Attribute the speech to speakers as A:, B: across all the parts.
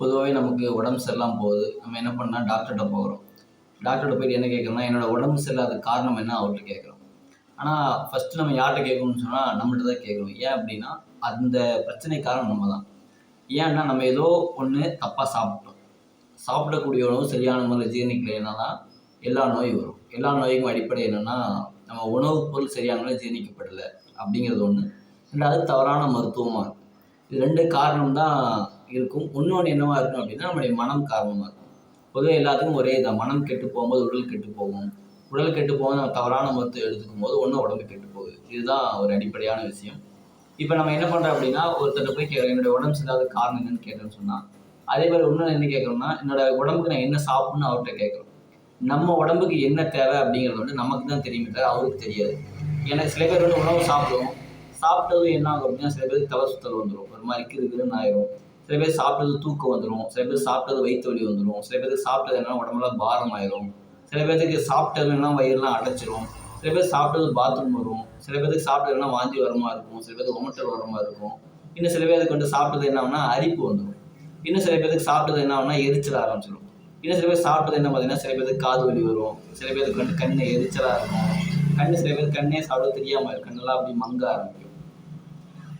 A: பொதுவாகவே நமக்கு உடம்பு சரியில்லாமல் போகுது. நம்ம என்ன பண்ணால் டாக்டர்கிட்ட போகிறோம் டாக்டர்கிட்ட போயிட்டு என்ன கேட்குறோம்னா என்னோட உடம்பு சரியில்லாத காரணம் என்ன அவர்கிட்ட கேட்குறோம். ஆனால் ஃபஸ்ட்டு நம்ம யார்கிட்ட கேட்கணும்னு சொன்னால் நம்மகிட்ட தான் கேட்குறோம். ஏன் அப்படின்னா அந்த பிரச்சனை காரணம் நம்ம தான் ஏன்னா நம்ம ஏதோ ஒன்று தப்பாக சாப்பிட்டோம். சாப்பிடக்கூடிய உணவு சரியான முறையில் ஜீரணிக்கலைன்னா தான் எல்லா நோயும் வரும். எல்லா நோய்க்கும் அடிப்படை என்னென்னா நம்ம உணவுப் பொருள் சரியான முறையில் ஜீரணிக்கப்படலை அப்படிங்கிறது ஒன்று ரெண்டாவது தவறான மருத்துவமாக இருக்குது இது ரெண்டு காரணம் தான் இருக்கும். இன்னொன்று என்னவா இருக்கும் அப்படின்னா நம்மளுடைய மனம் காரணமாக இருக்கும் பொதுவாக எல்லாத்துக்கும் ஒரே இதான். மனம் கெட்டு போகும்போது உடல் கெட்டு போகும். உடல் கெட்டு போகும்போது நம்ம தவறான மருத்துவம் எடுத்துக்கும் போது ஒன்றும் உடம்பு கெட்டு போகுது. இதுதான் ஒரு அடிப்படையான விஷயம். இப்போ நம்ம என்ன பண்ணுறோம் அப்படின்னா ஒருத்தர் போய் கேட்குறோம் என்னுடைய உடம்பு சரியில்லாத காரணம் என்னன்னு கேட்டேன்னு சொன்னால் அதே மாதிரி இன்னொன்று என்ன கேட்குறோம்னா என்னோட உடம்புக்கு நான் என்ன சாப்பிட்ணும்னு அவர்கிட்ட கேட்குறோம் நம்ம உடம்புக்கு என்ன தேவை அப்படிங்கிறது வந்து நமக்கு தான் தெரியுமே தவிர அவருக்கு தெரியாது. ஏன்னா சில பேர் வந்து உணவு சாப்பிடுவோம். சாப்பிட்டது என்ன ஆகும் அப்படின்னா சில பேருக்கு தலை சுத்தல் வந்துடும் ஒரு மாதிரி கிருகிருன்னு ஆயிரும். சில பேர் சாப்பிட்டது தூக்கம் வந்துடும் சில பேர் சாப்பிட்டது வயிற்று வலி வந்துடும் சில பேருக்கு சாப்பிட்டது என்னன்னா உடம்புலாம் பாரம் ஆயிரும் சில பேர்த்துக்கு சாப்பிட்டது என்ன வயிறுலாம் அடைச்சிரும் சில பேர் சாப்பிட்டது பாத்ரூம் வரும் சில பேருக்கு சாப்பிட்டது வாந்தி வரமா இருக்கும் சில பேருக்கு உமட்டல் வரமா இருக்கும். இன்னும் சில பேருக்கு வந்து சாப்பிட்டது என்ன ஆகும்னா அரிப்பு வந்துடும் இன்னும் சில பேருக்கு சாப்பிட்டது என்ன ஆகும்னா எரிச்சல் ஆரம்பிச்சிடும் இன்னும் சில பேர் சாப்பிட்டது என்ன பார்த்தீங்கன்னா சில பேருக்கு காது வலி வரும் சில பேருக்கு வந்து கண்ணு எரிச்சலாக இருக்கும். கண் சில பேருக்கு கண்ணே சாப்பிட தெரியாமல் இருக்கும் கண்ணெல்லாம் அப்படி மங்க ஆரம்பிக்கும்.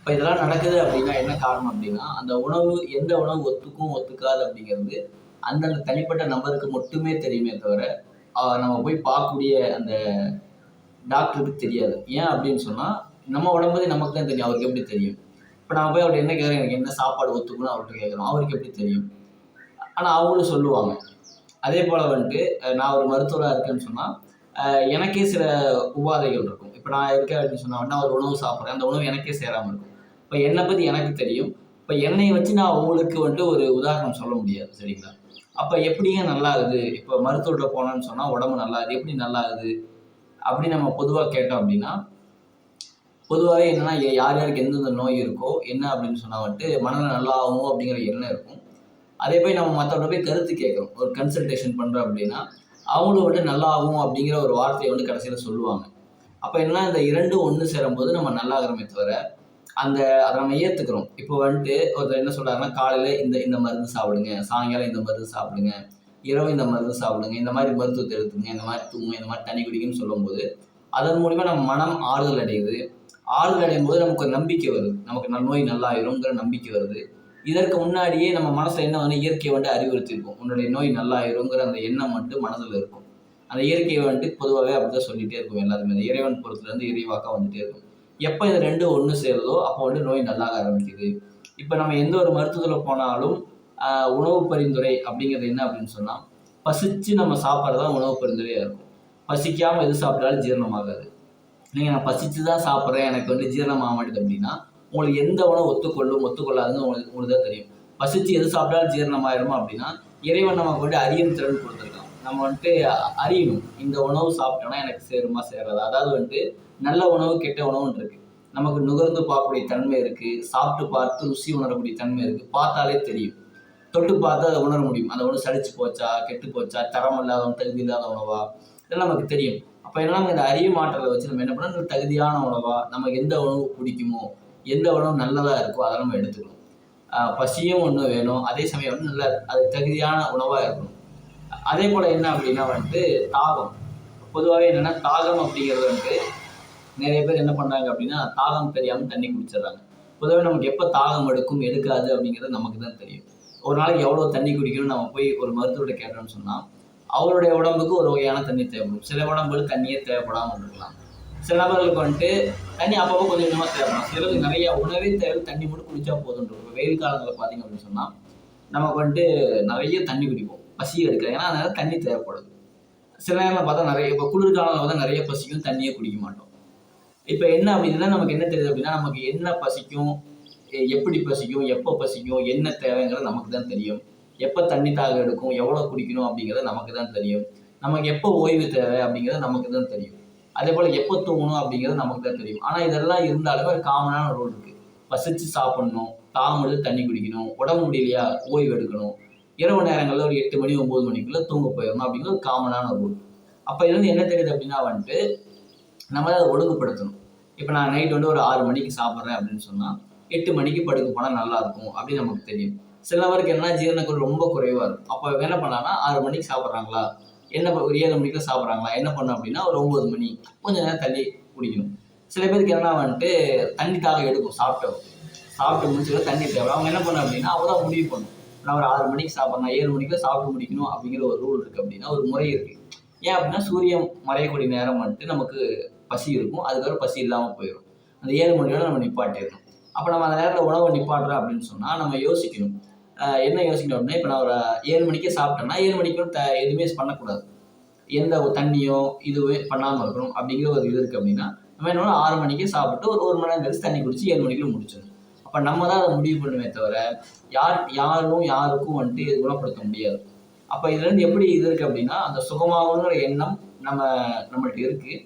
A: இப்போ இதெல்லாம் நடக்குது அப்படின்னா என்ன காரணம் அப்படின்னா அந்த உணவு எந்த உணவு ஒத்துக்கும் ஒத்துக்காது அப்படிங்கிறது அந்தந்த தனிப்பட்ட நபருக்கு மட்டுமே தெரியுமே தவிர நம்ம போய் பார்க்கக்கூடிய அந்த டாக்டருக்கு தெரியாது. ஏன் அப்படின்னு சொன்னால் நம்ம உடம்பு நமக்கு தான் தெரியும் அவருக்கு எப்படி தெரியும். இப்போ நான் போய் அவர்கிட்ட என்ன கேட்குறேன் எனக்கு என்ன சாப்பாடு ஒத்துக்கணும் அவர்கிட்ட கேட்குறோம் அவருக்கு எப்படி தெரியும்? ஆனால் அவங்களும் சொல்லுவாங்க. அதே போல் வந்துட்டு நான் ஒரு மருத்துவராக இருக்கேன்னு சொன்னால் எனக்கே சில உபாதைகள் இருக்கும். இப்போ நான் இருக்கேன் அப்படின்னு சொன்னால் நான் ஒரு உணவு சாப்பிட்றேன். அந்த உணவு எனக்கே சேராமல் இருக்கும். இப்போ என்னை பற்றி எனக்கு தெரியும். இப்போ என்னை வச்சு நான் உங்களுக்கு வந்துட்டு ஒரு உதாரணம் சொல்ல முடியாது சரிங்களா? அப்போ எப்படிங்க நல்லா இருக்குது இப்போ மருத்துவர்கிட்ட போனோம்னு சொன்னால் உடம்பு நல்லா இருக்குது எப்படி நல்லா இருக்குது அப்படி நம்ம பொதுவாக கேட்டோம் அப்படின்னா பொதுவாகவே என்னன்னா யார் யாருக்கு எந்தெந்த நோய் இருக்கோ என்ன அப்படின்னு சொன்னால் வந்துட்டு மனநிலை நல்லா ஆகும் அப்படிங்கிற எண்ணம் இருக்கும். அதே போய் நம்ம மற்றவங்க போய் கருத்து கேட்குறோம். ஒரு கன்சல்டேஷன் பண்ணுறோம் அப்படின்னா அவங்களும் வந்துட்டு நல்லா ஆகும் அப்படிங்கிற ஒரு வார்த்தையை வந்து கடைசியில் சொல்லுவாங்க. அப்போ என்ன இந்த இரண்டும் ஒன்று சேரும்போது நம்ம நல்லா ஆகிறோமே தவிர அந்த அதை நம்ம ஏற்றுக்கிறோம் இப்போ வந்துட்டு ஒருத்தர் என்ன சொல்கிறாங்கன்னா காலையில் இந்த இந்த மருந்து சாப்பிடுங்க சாயங்காலம் இந்த மருந்து சாப்பிடுங்க இரவு இந்த மருந்து சாப்பிடுங்க இந்த மாதிரி மருத்துவத்தை எடுத்துங்க இந்த மாதிரி தூங்க இந்த மாதிரி தண்ணி குடிக்குன்னு சொல்லும்போது அதன் மூலிமா நம்ம மனம் ஆறுதல் அடையுது. ஆறுதல் அடையும் போது நமக்கு ஒரு நம்பிக்கை வருது. நமக்கு நல் நோய் நல்லாயிருங்கிற நம்பிக்கை வருது. இதற்கு முன்னாடியே நம்ம மனசில் என்ன வந்து இயற்கையை வந்துட்டு அறிவுறுத்திருக்கும் உன்னுடைய நோய் நல்லாயிருங்கிற அந்த எண்ணம் மட்டும் மனதில் இருக்கும். அந்த இயற்கையை வந்துட்டு பொதுவாகவே அப்படிதான் சொல்லிகிட்டே இருக்கும் எல்லாருமே. அந்த இறைவன் பொறுத்துலேருந்து இறைவாக்காக வந்துகிட்டே இருக்கும். எப்போ இது ரெண்டும் ஒன்று சேருதோ அப்போ வந்து நோய் நல்லாக ஆரம்பிக்குது. இப்போ நம்ம எந்த ஒரு மருத்துவத்தில் போனாலும் உணவு பரிந்துரை அப்படிங்கிறது என்ன அப்படின்னு சொன்னால் பசிச்சு நம்ம சாப்பிட்றது தான் உணவு பரிந்துரையாக இருக்கும். பசிக்காமல் எது சாப்பிட்டாலும் ஜீரணமாகாது. நீங்கள் நான் பசிச்சு தான் சாப்பிட்றேன் எனக்கு வந்து ஜீரணம் ஆக மாட்டேது அப்படின்னா உங்களுக்கு எந்த உணவு ஒத்துக்கொள்ளும் ஒத்துக்கொள்ளாதுன்னு உங்களுக்கு உங்களுக்கு தான் தெரியும். பசிச்சு எது சாப்பிட்டாலும் ஜீரணமாயிருமா அப்படின்னா இறைவன் நமக்கு வந்து அறியும் திறன் கொடுத்துருக்கான். நம்ம வந்துட்டு அறியணும். இந்த உணவு சாப்பிட்டோன்னா எனக்கு சேருமா சேராது? அதாவது வந்துட்டு நல்ல உணவு கெட்ட உணவுன்னு இருக்கு. நமக்கு நுகர்ந்து பார்க்கக்கூடிய தன்மை இருக்கு. சாப்பிட்டு பார்த்து ருசி உணரக்கூடிய தன்மை இருக்கு. பார்த்தாலே தெரியும். தொட்டு பார்த்து அதை உணர முடியும். அந்த உணவு சளிச்சு போச்சா கெட்டு போச்சா தரம் இல்லாத தகுதி இல்லாத உணவா? இதெல்லாம் நமக்கு தெரியும். அப்போ என்ன நம்ம இந்த அறிய மாற்றலை வச்சு நம்ம என்ன பண்ணோம் தகுதியான உணவா? நமக்கு எந்த உணவு பிடிக்குமோ எந்த உணவு நல்லதா இருக்கோ அதை நம்ம எடுத்துக்கணும். பசியும் ஒன்று வேணும். அதே சமயம் வந்து நல்ல அது தகுதியான உணவாக இருக்கணும். அதே போல் என்ன அப்படின்னா வந்துட்டு தாகம். பொதுவாகவே என்னென்னா தாகம் அப்படிங்கிறது வந்துட்டு நிறைய பேர் என்ன பண்ணுறாங்க அப்படின்னா தாகம் தெரியாமல் தண்ணி குடிச்சிடுறாங்க. பொதுவாக நமக்கு எப்போ தாகம் எடுக்கும் எடுக்காது அப்படிங்கிறது நமக்கு தான் தெரியும். ஒரு நாளைக்கு எவ்வளோ தண்ணி குடிக்கணும்னு நம்ம போய் ஒரு மருத்துவர்கிட்ட கேட்டோம்னு சொன்னால் அவருடைய உடம்புக்கு ஒரு வகையான தண்ணி தேவைப்படும். சில உடம்புக்கு தண்ணியே தேவைப்படாமல் இருக்கலாம். சில நபர்களுக்கு வந்துட்டு தண்ணி அப்பப்போ கொஞ்சம் கொஞ்சமாக தேவைப்படும். சிலருக்கு நிறைய உணவே தேவை தண்ணி மட்டும் குடிச்சா போதும் இப்போ வெயில் காலங்களில் பார்த்தீங்க அப்படின்னு சொன்னால் நமக்கு வந்துட்டு நிறைய தண்ணி குடிப்போம். பசியை எடுக்கிறாங்க ஏன்னா அதனால தண்ணி தேவைப்படுது. சில நேரம் பார்த்தா நிறைய இப்போ குளிர்காலங்களில் பார்த்தா நிறைய பசிக்கும் தண்ணியே குடிக்க மாட்டோம். இப்போ என்ன அப்படின்னா நமக்கு என்ன தெரியுது அப்படின்னா நமக்கு என்ன பசிக்கும் எ- எப்படி பசிக்கும் எப்போ பசிக்கும் என்ன தேவைங்கிறது நமக்கு தான் தெரியும். எப்போ தண்ணி தாக எடுக்கும் எவ்வளோ குடிக்கணும் அப்படிங்கிறது நமக்கு தான் தெரியும். நமக்கு எப்போ ஓய்வு தேவை அப்படிங்கிறது நமக்கு தான் தெரியும். அதே போல் எப்போ தூங்கணும் அப்படிங்கிறது நமக்கு தான் தெரியும். ஆனால் இதெல்லாம் இருந்தாலுமே ஒரு காமனான ரோல் இருக்குது பசிச்சு சாப்பிடணும் தாமது தண்ணி குடிக்கணும் உடம்பு முடியலையா ஓய்வு எடுக்கணும். இரவு நேரங்களில் ஒரு எட்டு மணி ஒம்பது மணிக்குள்ளே தூங்க போயிடணும் அப்படிங்கிற ஒரு காமனான ரூல் அப்போ இது வந்து என்ன தெரியுது அப்படின்னா வந்துட்டு நம்ம அதை ஒழுங்குபடுத்தணும். இப்போ நான் நைட் வந்து ஒரு ஆறு மணிக்கு சாப்பிட்றேன் அப்படின்னு சொன்னால் எட்டு மணிக்கு படுக்க போனால் நல்லா இருக்கும் அப்படின்னு நமக்கு தெரியும். சில பேருக்கு என்ன ஜீரணக்குள் ரொம்ப குறைவாக இருக்கும். அப்போ என்ன பண்ணலாம்னா ஆறு மணிக்கு சாப்பிட்றாங்களா? என்ன ப- ஒரு ஏழு மணிக்கு சாப்பிட்றாங்களா? என்ன பண்ணும் அப்படின்னா ஒரு ஒம்பது மணி கொஞ்சம் நேரம் தள்ளி குடிக்கணும். சில பேருக்கு என்ன வந்துட்டு தண்ணி தாக எடுக்கும் சாப்பிட்டோம் சாப்பிட்டு முடிச்சுக்க தண்ணி தேவை. அவங்க என்ன பண்ணும் அப்படின்னா அவ்வளோ தான் முடிவு பண்ணும் நான் ஒரு ஆறு மணிக்கு சாப்பிட்றேன் ஏழு மணிக்கு சாப்பிட்டு முடிக்கணும் அப்படிங்கிற ஒரு ரூல் இருக்குது அப்படின்னா ஒரு முறை இருக்குது ஏன் அப்படின்னா சூரியன் மறையக்கூடிய நேரம் வந்துட்டு நமக்கு பசி இருக்கும் அதுக்கப்புறம் பசி இல்லாமல் போயிடும் அந்த ஏழு மணியோட நம்ம நிப்பாட்டிடணும். அப்போ நம்ம அந்த நேரத்தில் உணவை நிப்பாட்டுறோம் அப்படின்னு சொன்னால் நம்ம யோசிக்கணும். என்ன யோசிக்கணும் அப்படின்னா இப்போ நான் ஒரு ஏழு மணிக்கே சாப்பிட்டேன்னா ஏழு மணிக்கு த எதுவுமே பண்ணக்கூடாது. எந்த ஒரு தண்ணியோ இதுவே பண்ணாமல் இருக்கணும் அப்படிங்கிற ஒரு இது இருக்குது அப்படின்னா நம்ம என்ன ஆறு மணிக்கே சாப்பிட்டு ஒரு ஒரு மணி நேரம் கழிச்சு தண்ணி குடிச்சு ஏழு மணிக்குள்ள முடிச்சிடணும். அப்போ நம்ம தான் அதை முடிவு பண்ணுமே தவிர யார் யாரும் யாருக்கும் வந்துட்டு இது குணப்படுத்த முடியாது. அப்போ இதுலேருந்து எப்படி இது இருக்குது அப்படின்னா அந்த சுகமாகணுங்கிற எண்ணம் நம்ம நம்மள்ட்ட இருக்குது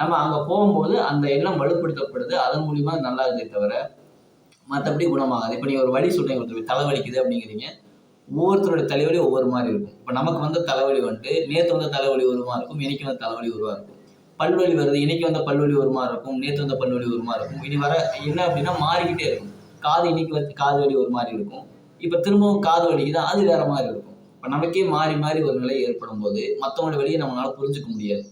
A: நம்ம அங்கே போகும்போது அந்த எண்ணம் வலுப்படுத்தப்படுது. அதன் மூலிமா நல்லா இருக்கே தவிர மற்றபடி குணமாகாது. இப்போ நீங்கள் ஒரு வழி சொல்கிறீங்க ஒருத்தர் தலைவலிக்குது அப்படிங்கிறீங்க. ஒவ்வொருத்தருடைய தலைவலி ஒவ்வொரு மாதிரி இருக்கும். இப்போ நமக்கு வந்த தலைவலி வந்துட்டு நேற்று வந்த தலைவலி ஒரு மாதிரி இருக்கும் இன்னைக்கு வந்த தலைவலி ஒரு இருக்கும். பல்வலி வருது இன்னைக்கு வந்த பல்வலி ஒரு மாதிரி இருக்கும் நேற்று வந்த பல்வலி ஒரு மாதிரி இருக்கும். இனி வர என்ன அப்படின்னா மாறிக்கிட்டே இருக்கும். காது இன்னைக்கு வந்து காது வலி ஒரு மாதிரி இருக்கும். இப்போ திரும்பவும் காது வலிக்குது? அது வேற மாதிரி இருக்கும். இப்போ நமக்கே மாறி மாறி ஒரு நிலை ஏற்படும் போது மற்றவங்களோட வழியை நம்மளால புரிஞ்சுக்க முடியாது.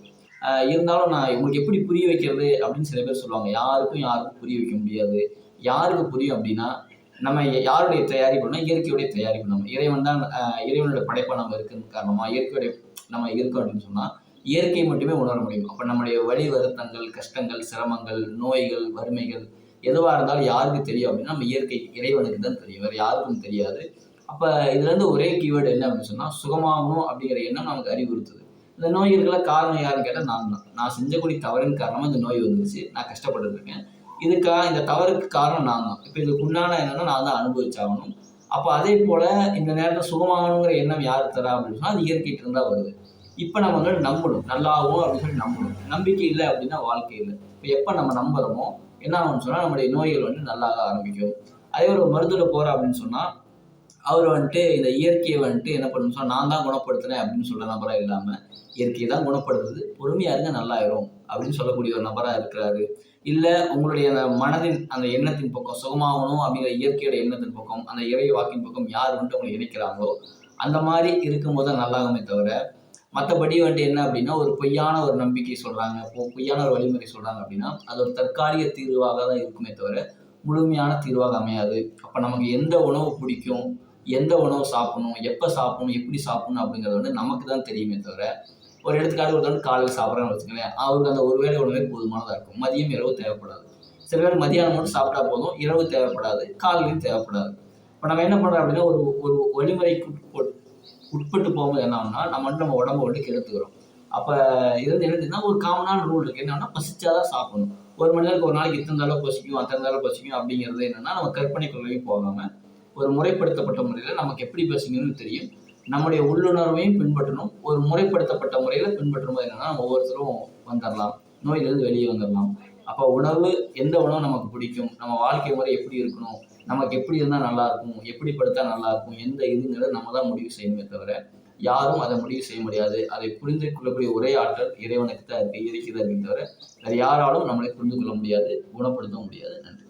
A: இருந்தாலும் நான் உங்களுக்கு எப்படி புரிய வைக்கிறது அப்படின்னு சில பேர் சொல்லுவாங்க. யாருக்கும் யாருக்கும் புரிய வைக்க முடியாது. யாருக்கு புரியும் அப்படின்னா நம்ம யாருடைய தயாரிப்புனா இயற்கையுடைய தயாரிப்பு நம்ம. இறைவன் தான் இறைவனுடைய படைப்பா நம்ம இருக்குன்னு காரணமா இயற்கையுடைய நம்ம இருக்கோம் அப்படின்னு சொன்னா இயற்கையை மட்டுமே உணர முடியும். அப்ப நம்முடைய வழி வருத்தங்கள் கஷ்டங்கள் சிரமங்கள் நோய்கள் வறுமைகள் எதுவாக இருந்தாலும் யாருக்கு தெரியும் அப்படின்னா நம்ம இயற்கை இறைவனுக்கு தான் தெரியும். வேறு யாருக்கும் தெரியாது. அப்போ இதுலேருந்து ஒரே கீவேர்டு என்ன அப்படின்னு சொன்னால் சுகமாகணும் அப்படிங்கிற எண்ணம் நமக்கு அறிவுறுத்துது. இந்த நோய்களுக்கெல்லாம் காரணம் யாருன்னு கேட்டால் நான் தான். நான் செஞ்சக்கூடிய தவறின் காரணமாக இந்த நோய் வந்துருச்சு. நான் கஷ்டப்பட்டுருக்கேன். இதுக்காக இந்த தவறுக்கு காரணம் நான் தான். இப்போ இதுக்கு உண்டான என்னன்னா நான் தான் அனுபவிச்சாகணும். அப்போ அதே போல் இந்த நேரத்தில் சுகமாகணுங்கிற எண்ணம் யார் தரா அப்படின்னு சொன்னால் அது இயற்கைட்டு இருந்தால் வருது. இப்போ நம்ம வந்து நம்பணும். நல்லாகும் அப்படின்னு சொல்லி நம்பணும். நம்பிக்கை இல்லை அப்படின்னா வாழ்க்கை இல்லை. இப்போ எப்போ நம்ம நம்புகிறோமோ என்ன ஆகும்னு சொன்னால் நம்முடைய நோய்கள் வந்து நல்லாக ஆரம்பிக்கும். அதே ஒரு மருத்துவ போகிறோம் அப்படின்னு சொன்னால் அவர் வந்துட்டு இந்த இயற்கையை வந்துட்டு என்ன பண்ணணும் சொன்னால் நான் தான் குணப்படுத்துறேன் அப்படின்னு சொல்ற நபராக இல்லாமல் இயற்கையை தான் குணப்படுத்துது பொறுமையா இருங்க நல்லாயிரும் அப்படின்னு சொல்லக்கூடிய ஒரு நபராக இருக்கிறாரு. இல்லை உங்களுடைய அந்த மனதின் அந்த எண்ணத்தின் பக்கம் சுகமாகணும் அப்படிங்கிற இயற்கையோட எண்ணத்தின் பக்கம் அந்த இறை வாக்கின் பக்கம் யார் வந்துட்டு அவங்களை இணைக்கிறாங்களோ அந்த மாதிரி இருக்கும்போது தான் நல்லாகுமே தவிர மற்றபடி வந்துட்டு என்ன அப்படின்னா ஒரு பொய்யான ஒரு நம்பிக்கை சொல்கிறாங்க பொய்யான ஒரு வழிமுறை சொல்கிறாங்க அப்படின்னா அது ஒரு தற்காலிக தீர்வாக தான் இருக்குமே தவிர முழுமையான தீர்வாக அமையாது. அப்போ நமக்கு எந்த உணவு பிடிக்கும் எந்த உணவு சாப்பிடணும் எப்போ சாப்பிடணும் எப்படி சாப்பிடணும் அப்படிங்கிறது வந்து நமக்கு தான் தெரியுமே தவிர ஒரு எடுத்துக்காட்டு ஒருத்தர் காலையில் சாப்பிட்றான்னு வச்சுக்கோங்களேன் அவருக்கு அந்த ஒரு வேளை உணவே போதுமானதாக இருக்கும். மதியம் இரவு தேவைப்படாது. சில பேர் மதியானம் மட்டும் சாப்பிட்டா போதும் இரவு தேவைப்படாது காலையிலையும் தேவைப்படாது. இப்போ நம்ம என்ன பண்ணுறோம் அப்படின்னா ஒரு ஒரு வழிமுறைக்கு உட்பட்டு போகும்போது என்ன ஆகும்னா நம்ம வந்து நம்ம உடம்ப வந்து கெடுத்துக்கிறோம். அப்போ வந்து என்னதுன்னா ஒரு காமனான ரூல் இருக்கு. என்னன்னா பசிச்சாதான் சாப்பிடணும். ஒரு மணி நேரத்துக்கு ஒரு நாளைக்கு இத்தனை தடவை பசிக்கும் அத்தனை தடவை பசிக்கும் அப்படிங்கிறது என்னன்னா நம்ம கற்பனைக்குள்ளேயும் போகாம ஒரு முறைப்படுத்தப்பட்ட முறையில் நமக்கு எப்படி பசிக்கணும்னு தெரியும். நம்முடைய உள்ளுணர்வையும் பின்பற்றணும். ஒரு முறைப்படுத்தப்பட்ட முறையில் பின்பற்றும் போது என்னன்னா நம்ம ஒவ்வொருத்தரும் வந்துடலாம் நோயிலிருந்து வெளியே வந்துடலாம் அப்போ உணவு எந்த உணவு நமக்கு பிடிக்கும்? நம்ம வாழ்க்கை முறை எப்படி இருக்கணும்? நமக்கு எப்படி இருந்தால் நல்லா இருக்கும்? எப்படி படுத்தா நல்லா இருக்கும்? எந்த இதுங்கிறத நம்ம தான் முடிவு செய்யணுமே தவிர யாரும் அதை முடிவு செய்ய முடியாது. அதை புரிந்து கொள்ளக்கூடிய ஒரே ஆற்றல் இறைவனுக்கு தான் இருக்கு இருக்கிறது தவிர வேறு யாராலும் நம்மளை புரிந்து கொள்ள முடியாது குணப்படுத்த முடியாது. நன்றி.